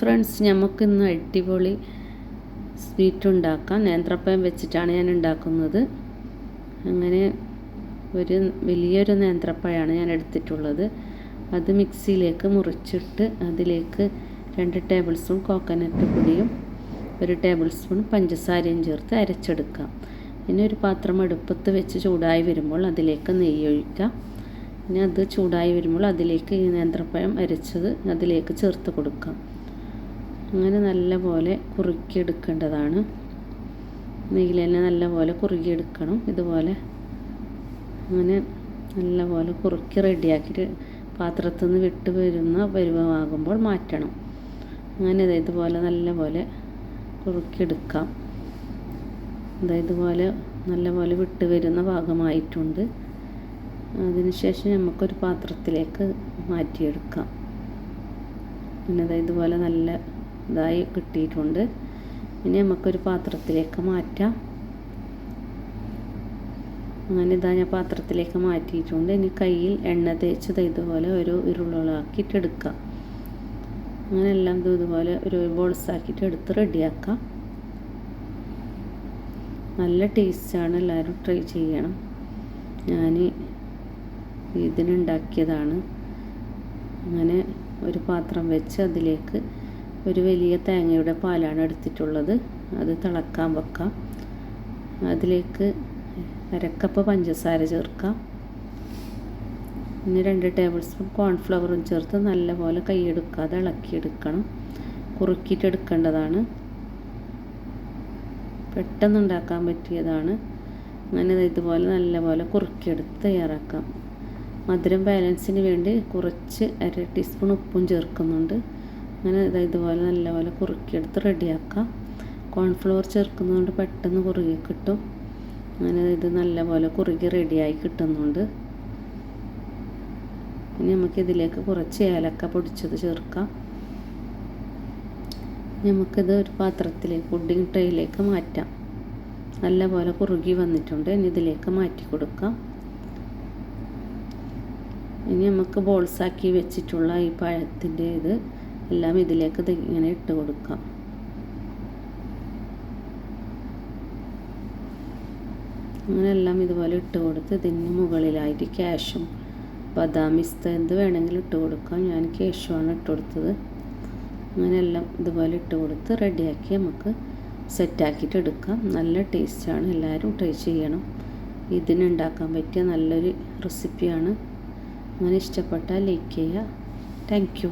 Friends നമുക്കിന്ന് അടിപൊളി sweet ഉണ്ടാക്കാം. നേന്ത്രപ്പഴം വെച്ചിട്ടാണ് ഞാൻ ഉണ്ടാക്കുന്നത്. അങ്ങനെ ഒരു വലിയൊരു നേന്ത്രപ്പഴമാണ് ഞാൻ എടുത്തിട്ടുള്ളത്. അത് മിക്സിയിലേക്ക് മുറിച്ചിട്ട് അതിലേക്ക് രണ്ട് ടേബിൾ സ്പൂൺ കോക്കനട്ട് പൊടിയും ഒരു ടേബിൾ സ്പൂൺ പഞ്ചസാരയും ചേർത്ത് അരച്ചെടുക്കാം. ഇനി ഒരു പാത്രം എടുപ്പത്ത് വെച്ച് ചൂടായി വരുമ്പോൾ അതിലേക്ക് നെയ്യ് ഒഴിക്കാം. ഇനി അത് ചൂടായി വരുമ്പോൾ അതിലേക്ക് ഈ നേന്ത്രപ്പഴം അരച്ചത് അതിലേക്ക് ചേർത്ത് കൊടുക്കാം. അങ്ങനെ നല്ല നല്ലപോലെ കുറുക്കിയെടുക്കേണ്ടതാണ്. നെയ്യിൽ തന്നെ നല്ലപോലെ കുറുകിയെടുക്കണം. ഇതുപോലെ അങ്ങനെ നല്ല പോലെ കുറുക്കി റെഡിയാക്കിയിട്ട് പാത്രത്തിൽ നിന്ന് വിട്ട് വരുന്ന പരുവമാകുമ്പോൾ മാറ്റണം. അങ്ങനെ ഇതുപോലെ നല്ല നല്ലപോലെ കുറുക്കിയെടുക്കാം. ഇതുപോലെ നല്ലപോലെ വിട്ട് വരുന്ന ഭാഗമായിട്ടുണ്ട്. അതിനുശേഷം നമുക്കൊരു പാത്രത്തിലേക്ക് മാറ്റിയെടുക്കാം. പിന്നെ ഇതാ ഇതുപോലെ നല്ല ഇതായി കിട്ടിയിട്ടുണ്ട്. ഇനി നമുക്കൊരു പാത്രത്തിലേക്ക് മാറ്റാം. അങ്ങനെ ഇതാ ഞാൻ പാത്രത്തിലേക്ക് മാറ്റിയിട്ടുണ്ട്. ഇനി കയ്യിൽ എണ്ണ തേച്ചത് ഇതുപോലെ ഒരു ഉരുളാക്കിയിട്ട് എടുക്കാം. അങ്ങനെ എല്ലാം ഇതുപോലെ ഒരു ബോൾസ് ആക്കിയിട്ട് എടുത്ത് റെഡിയാക്കാം. നല്ല ടേസ്റ്റാണ് എല്ലാവരും ട്രൈ ചെയ്യണം. ഞാൻ ഇതിനുണ്ടാക്കിയതാണ്. അങ്ങനെ ഒരു പാത്രം വെച്ച് അതിലേക്ക് ഒരു വലിയ തേങ്ങയുടെ പാലാണ് എടുത്തിട്ടുള്ളത്. അത് തിളക്കാൻ വെക്കാം. അതിലേക്ക് അരക്കപ്പ് പഞ്ചസാര ചേർക്കാം. ഇനി രണ്ട് ടേബിൾ സ്പൂൺ കോൺഫ്ലവറും ചേർത്ത് നല്ലപോലെ കൈയെടുക്കാതെ ഇളക്കിയെടുക്കണം. കുറുക്കിയിട്ടെടുക്കേണ്ടതാണ്. പെട്ടെന്ന് ഉണ്ടാക്കാൻ പറ്റിയതാണ്. അങ്ങനെ ഇതുപോലെ നല്ലപോലെ കുറുക്കിയെടുത്ത് തയ്യാറാക്കാം. മധുരം ബാലൻസിന് വേണ്ടി കുറച്ച് അര ടീസ്പൂൺ ഉപ്പും ചേർക്കുന്നുണ്ട്. അങ്ങനെ ഇതുപോലെ നല്ലപോലെ കുറുക്കിയെടുത്ത് റെഡിയാക്കാം. കോൺഫ്ലവർ ചേർക്കുന്നതുകൊണ്ട് പെട്ടെന്ന് കുറുകി കിട്ടും. അങ്ങനെ ഇത് നല്ലപോലെ കുറുകി റെഡിയായി കിട്ടുന്നുണ്ട്. ഇനി നമുക്കിതിലേക്ക് കുറച്ച് ഏലക്ക പൊടിച്ചത് ചേർക്കാം. നമുക്കിത് ഒരു പാത്രത്തിലേക്ക് പുഡിംഗ് ട്രേയിലേക്ക് മാറ്റാം. നല്ലപോലെ കുറുകി വന്നിട്ടുണ്ട്. ഇനി ഇതിലേക്ക് മാറ്റി കൊടുക്കാം. ഇനി നമുക്ക് ബോൾസാക്കി വെച്ചിട്ടുള്ള ഈ പഴത്തിന്റെ ഇത് എല്ലാം ഇതിലേക്ക് ഇങ്ങനെ ഇട്ട് കൊടുക്കാം. അങ്ങനെ എല്ലാം ഇതുപോലെ ഇട്ട് കൊടുത്ത് ഇതിന് മുകളിലായിട്ട് ക്യാഷും ബദാമിസ്ത എന്ത് വേണമെങ്കിലും ഇട്ട് കൊടുക്കാം. ഞാൻ ക്യാഷുമാണ് ഇട്ട് കൊടുത്തത്. അങ്ങനെ എല്ലാം ഇതുപോലെ ഇട്ട് കൊടുത്ത് റെഡിയാക്കി നമുക്ക് സെറ്റാക്കിയിട്ട് എടുക്കാം. നല്ല ടേസ്റ്റാണ് എല്ലാവരും ട്രൈ ചെയ്യണം. ഇതിനുണ്ടാക്കാൻ പറ്റിയ നല്ലൊരു റെസിപ്പിയാണ് അങ്ങനെ ഇഷ്ടപ്പെട്ടാൽ ലൈക്ക് ചെയ്യുക. Thank you